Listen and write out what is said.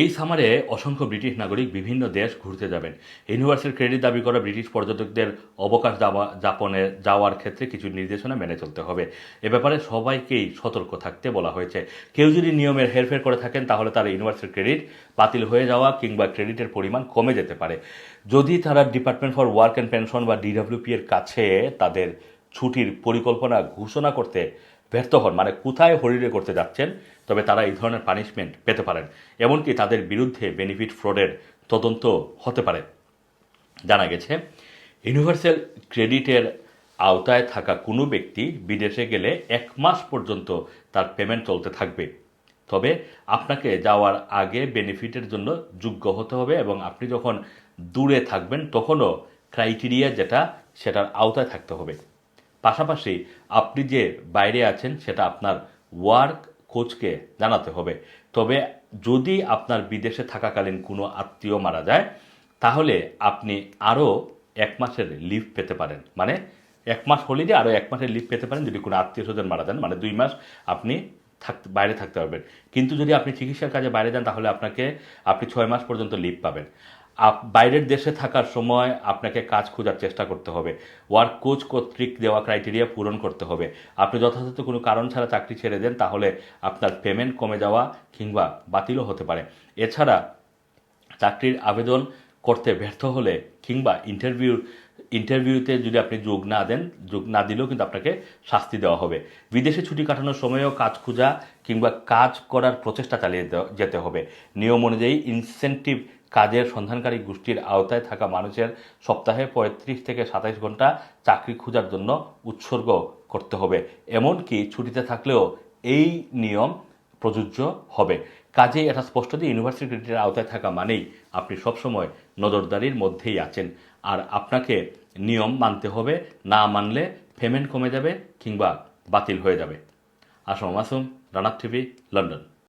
এই সামারে অসংখ্য ব্রিটিশ নাগরিক বিভিন্ন দেশ ঘুরতে যাবেন। ইউনিভার্সাল ক্রেডিট দাবি করা ব্রিটিশ পর্যটকদের অবকাশ যাপনে যাওয়ার ক্ষেত্রে কিছু নির্দেশনা মেনে চলতে হবে। এ ব্যাপারে সবাইকেই সতর্ক থাকতে বলা হয়েছে। কেউ যদি নিয়মের হেরফের করে থাকেন, তাহলে তার ইউনিভার্সাল ক্রেডিট বাতিল হয়ে যাওয়া কিংবা ক্রেডিটের পরিমাণ কমে যেতে পারে। যদি তারা department for work and pension বা ডিডব্লিউপি এর কাছে তাদের ছুটির পরিকল্পনা ঘোষণা করতে ব্যর্থ হন মানে কোথায় হলিডে করতে যাচ্ছেন, তবে তারা এই ধরনের পানিশমেন্ট পেতে পারেন, এমনকি তাদের বিরুদ্ধে বেনিফিট ফ্রডের তদন্ত হতে পারে। জানা গেছে ইউনিভার্সাল ক্রেডিটের আওতায় থাকা কোনো ব্যক্তি বিদেশে গেলে এক মাস পর্যন্ত তার পেমেন্ট চলতে থাকবে। তবে আপনাকে যাওয়ার আগে বেনিফিটের জন্য যোগ্য হতে হবে এবং আপনি যখন দূরে থাকবেন, তখনও ক্রাইটেরিয়া যেটা, সেটার আওতায় থাকতে হবে। পাশাপাশি আপনি যে বাইরে আছেন, সেটা আপনার ওয়ার্ক কোচকে জানাতে হবে। তবে যদি আপনার বিদেশে থাকাকালীন কোনো আত্মীয় মারা যায়, তাহলে আপনি আরও এক মাসের লিভ পেতে পারেন। মানে এক মাস হলিডে আরও এক মাসের লিভ পেতে পারেন, যদি কোনো আত্মীয় স্বজন মারা যান মানে দুই মাস আপনি থাকতে বাইরে থাকতে পারবেন। কিন্তু যদি আপনি চিকিৎসার কাজে বাইরে যান, তাহলে আপনাকে, আপনি ছয় মাস পর্যন্ত লিভ পাবেন। বাইরের দেশে থাকার সময় আপনাকে কাজ খোঁজার চেষ্টা করতে হবে। ওয়ার্ক কোচ কর্তৃক দেওয়া ক্রাইটেরিয়া পূরণ করতে হবে। আপনি যথাযথ কোনো কারণ ছাড়া চাকরি ছেড়ে দেন, তাহলে আপনার পেমেন্ট কমে যাওয়া কিংবা বাতিলও হতে পারে। এছাড়া চাকরির আবেদন করতে ব্যর্থ হলে কিংবা ইন্টারভিউ ইন্টারভিউতে যদি আপনি যোগ না দেন, যোগ না দিলেও কিন্তু আপনাকে শাস্তি দেওয়া হবে। বিদেশে ছুটি কাটানোর সময়ও কাজ খোঁজা কিংবা কাজ করার প্রচেষ্টা চালিয়ে যেতে হবে। নিয়ম অনুযায়ী ইনসেন্টিভ কাজের সন্ধানকারী গোষ্ঠীর আওতায় থাকা মানুষের সপ্তাহে পঁয়ত্রিশ থেকে সাতাইশ ঘণ্টা চাকরি খোঁজার জন্য উৎসর্গ করতে হবে। এমনকি ছুটিতে থাকলেও এই নিয়ম প্রযোজ্য হবে। কাজে এটা স্পষ্ট যে ইউনিভার্সিটি ক্রেডিটের আওতায় থাকা মানেই আপনি সবসময় নজরদারির মধ্যেই আছেন। আর আপনাকে নিয়ম মানতে হবে, না মানলে পেমেন্ট কমে যাবে কিংবা বাতিল হয়ে যাবে। আসম মাসুম রানার টিভি, লন্ডন।